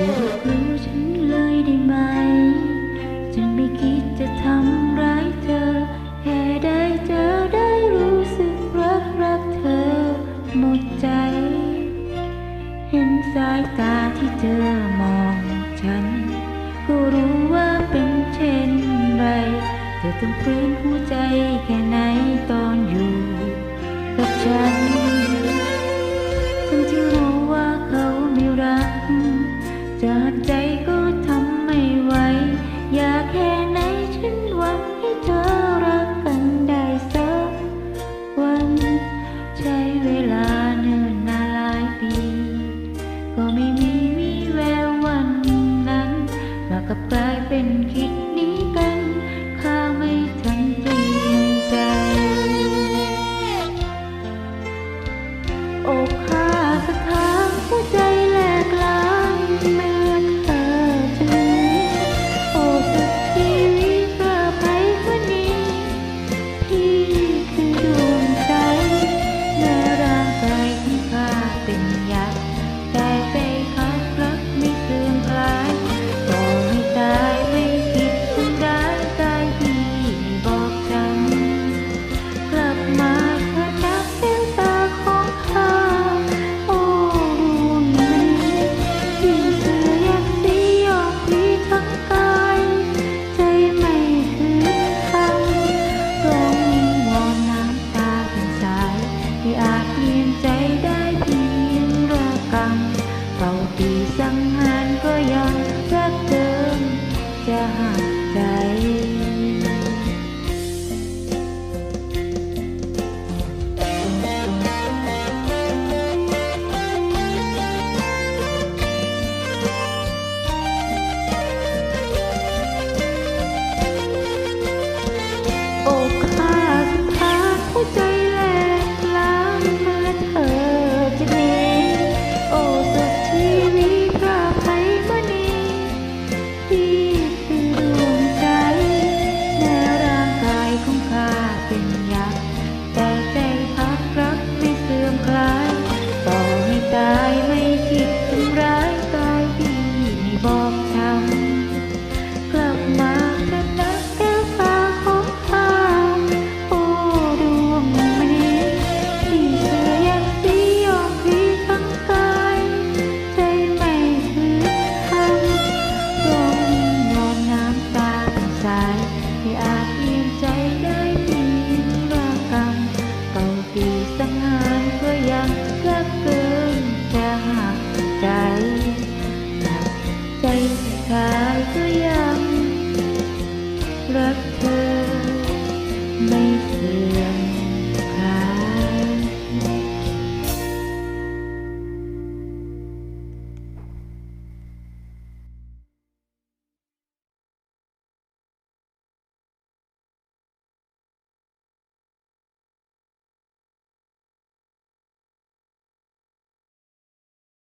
บอกรู้ฉันเลยได้ไหม ฉันไม่คิดจะทำร้ายเธอ แค่ได้เจอได้รู้สึกรักรักเธอ หมดใจ เห็นสายตาที่เธอมองฉัน ก็รู้ว่าเป็นเช่นไร เธอต้องฟื้นหัวใจแค่ไหนตอนอยู่ กับฉัน อกหักสักครั้งหัวใจ อนน้ำตาเป็นสายที่อาจเปลี่ยนใจได้เพียงระกำเฝ้าตีสังหา ตายไม่คิดทำร้ายกายพี่ไม่บอกช้ำกลับมาเถิดนะแก้วตาของข้าโอ้ดวงมณีที่เธอยังสียอมพีทั้งกายใจไม่คืนคำร้องวิงวอนน้ำตาเป็นสายที่อาจเปลี่ยนใจได้เพียงระกำเป่าตีสังหารก็ยังรักเกิน สุ